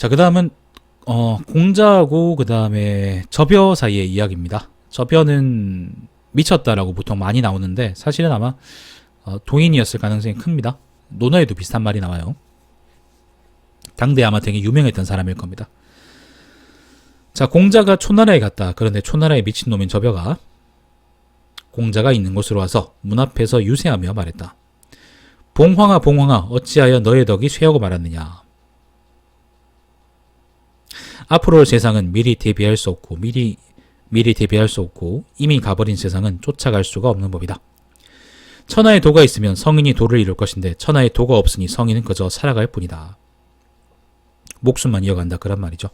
자, 그 다음은, 어, 공자하고 그 다음에 접여 사이의 이야기입니다. 접여는 미쳤다라고 보통 많이 나오는데, 사실은 아마, 어, 도인이었을 가능성이 큽니다. 논어에도 비슷한 말이 나와요. 당대 아마 되게 유명했던 사람일 겁니다. 자, 공자가 초나라에 갔다. 그런데 초나라에 미친놈인 접여가 공자가 있는 곳으로 와서 문 앞에서 유세하며 말했다. 봉황아 봉황아 어찌하여 너의 덕이 쇠하고 말았느냐. 앞으로 올 세상은 미리 대비할 수 없고 미리 미리 대비할 수 없고 이미 가버린 세상은 쫓아갈 수가 없는 법이다. 천하의 도가 있으면 성인이 도를 이룰 것인데 천하의 도가 없으니 성인은 그저 살아갈 뿐이다. 목숨만 이어간다 그런 말이죠.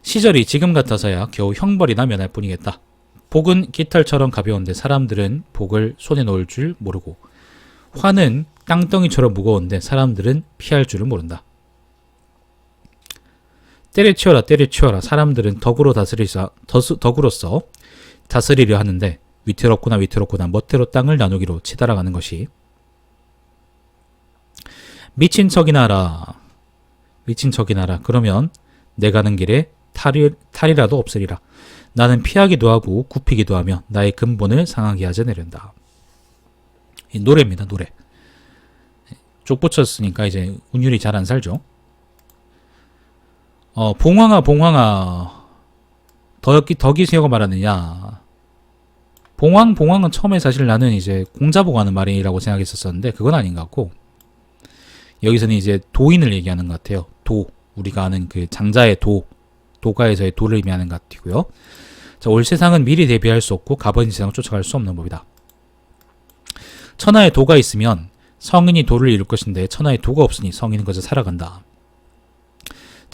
시절이 지금 같아서야 겨우 형벌이나 면할 뿐이겠다. 복은 깃털처럼 가벼운데 사람들은 복을 손에 놓을 줄 모르고 화는 땅덩이처럼 무거운데 사람들은 피할 줄을 모른다. 때려치워라 때려치워라. 사람들은 덕으로 다스리사 덕- 덕으로서 다스리려 하는데 위태롭구나 위태롭구나. 멋대로 땅을 나누기로 치달아가는 것이 미친 척이나 하라. 미친 척이나 하라. 그러면 내 가는 길에 탈이, 탈이라도 없으리라. 나는 피하기도 하고 굽히기도 하며 나의 근본을 상하게 하자 내린다. 이 노래입니다 노래. 쪽 붙였으니까 이제 운율이 잘 안 살죠 어, 봉황아, 봉황아, 덕이, 덕이 세우고 말하느냐. 봉황, 봉황은 처음에 사실 나는 이제 공자봉하는 말이라고 생각했었었는데, 그건 아닌 것 같고, 여기서는 이제 도인을 얘기하는 것 같아요. 도. 우리가 아는 그 장자의 도. 도가에서의 도를 의미하는 것 같고요. 자, 올 세상은 미리 대비할 수 없고, 가버린 세상을 쫓아갈 수 없는 법이다. 천하에 도가 있으면 성인이 도를 이룰 것인데, 천하에 도가 없으니 성인은 그저 살아간다.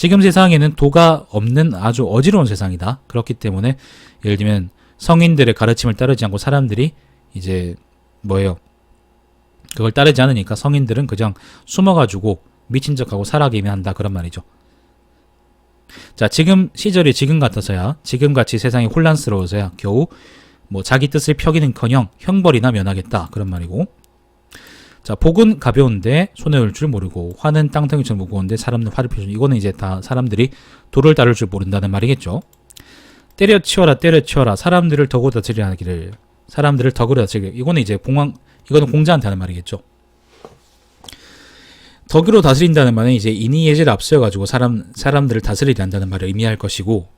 지금 세상에는 도가 없는 아주 어지러운 세상이다. 그렇기 때문에 예를 들면 성인들의 가르침을 따르지 않고 사람들이 이제 뭐예요? 그걸 따르지 않으니까 성인들은 그냥 숨어가지고 미친 척하고 살아가기만 한다 그런 말이죠. 자 지금 시절이 지금 같아서야 지금같이 세상이 혼란스러워서야 겨우 뭐 자기 뜻을 펴기는커녕 형벌이나 면하겠다 그런 말이고 자, 복은 가벼운데 손에 올 줄 모르고 화는 땅덩이처럼 무거운데 사람은 화를 피우는 이거는 이제 다 사람들이 돌을 다룰 줄 모른다는 말이겠죠. 때려치워라 때려치워라 사람들을 덕으로 다스리려 하기를 사람들을 덕으로 다스리려 이거는 이제 봉황 이거는 공자한테 하는 말이겠죠. 덕으로 다스린다는 말은 이제 인의예제를 앞세워 가지고 사람 사람들을 다스리려 한다는 말을 의미할 것이고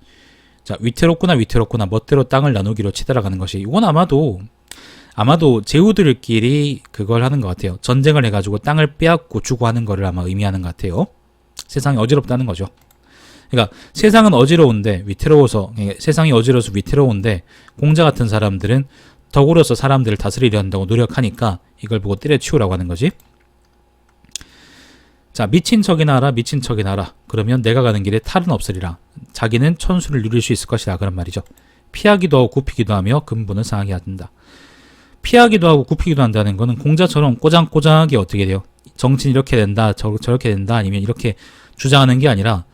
자 위태롭구나 위태롭구나 멋대로 땅을 나누기로 치달아가는 것이 이건 아마도 아마도 제후들끼리 그걸 하는 것 같아요. 전쟁을 해가지고 땅을 빼앗고 주고 하는 거를 아마 의미하는 것 같아요. 세상이 어지럽다는 거죠. 그러니까 세상은 어지러운데 위태로워서 그러니까 세상이 어지러워서 위태로운데 공자 같은 사람들은 덕으로서 사람들을 다스리려 한다고 노력하니까 이걸 보고 때려치우라고 하는 거지. 자 미친 척이나 하라 미친 척이나 하라 그러면 내가 가는 길에 탈은 없으리라 자기는 천수를 누릴 수 있을 것이다 그런 말이죠 피하기도 하고 굽히기도 하며 근본을 상하게 한다 피하기도 하고 굽히기도 한다는 거는 공자처럼 꼬장꼬장하게 어떻게 돼요? 정치는 이렇게 된다, 저, 저렇게 된다, 아니면 이렇게 주장하는 게 아니라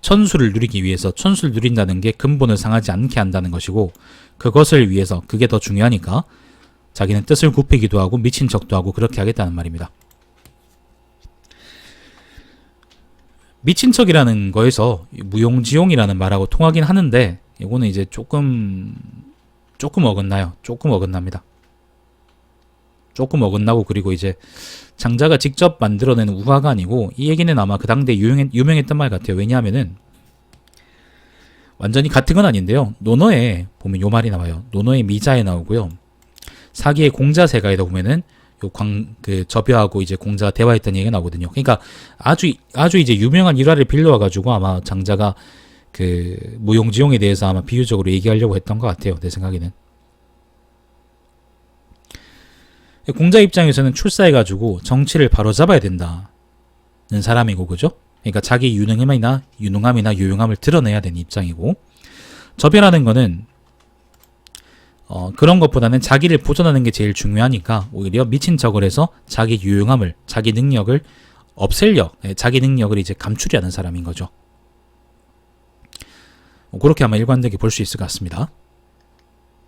천수를 누리기 위해서 천수를 누린다는 게 근본을 상하지 않게 한다는 것이고 그것을 위해서 그게 더 중요하니까 자기는 뜻을 굽히기도 하고 미친 척도 하고 그렇게 하겠다는 말입니다. 미친 척이라는 거에서 무용지용이라는 말하고 통하긴 하는데 이거는 이제 조금 조금 어긋나요. 조금 어긋납니다. 조금 어긋나고 그리고 이제 장자가 직접 만들어낸 우화가 아니고 이 얘기는 아마 그 당대 유명했, 유명했던 말 같아요. 왜냐하면은 완전히 같은 건 아닌데요. 논어에 보면 요 말이 나와요. 논어의 미자에 나오고요. 사기의 공자세가에도 보면은 요 광그 접여하고 이제 공자가 대화했던 얘기가 나오거든요. 그러니까 아주 아주 이제 유명한 일화를 빌려와 가지고 아마 장자가 그 무용지용에 대해서 아마 비유적으로 얘기하려고 했던 것 같아요. 내 생각에는. 공자 입장에서는 출사해가지고 정치를 바로잡아야 된다는 사람이고 그죠? 그러니까 자기 유능함이나 유능함이나 유용함을 드러내야 되는 입장이고 접연하는 거는 어, 그런 것보다는 자기를 보존하는 게 제일 중요하니까 오히려 미친 척을 해서 자기 유용함을 자기 능력을 없앨려 예, 자기 능력을 이제 감추려는 사람인 거죠. 뭐 그렇게 아마 일관되게 볼 수 있을 것 같습니다.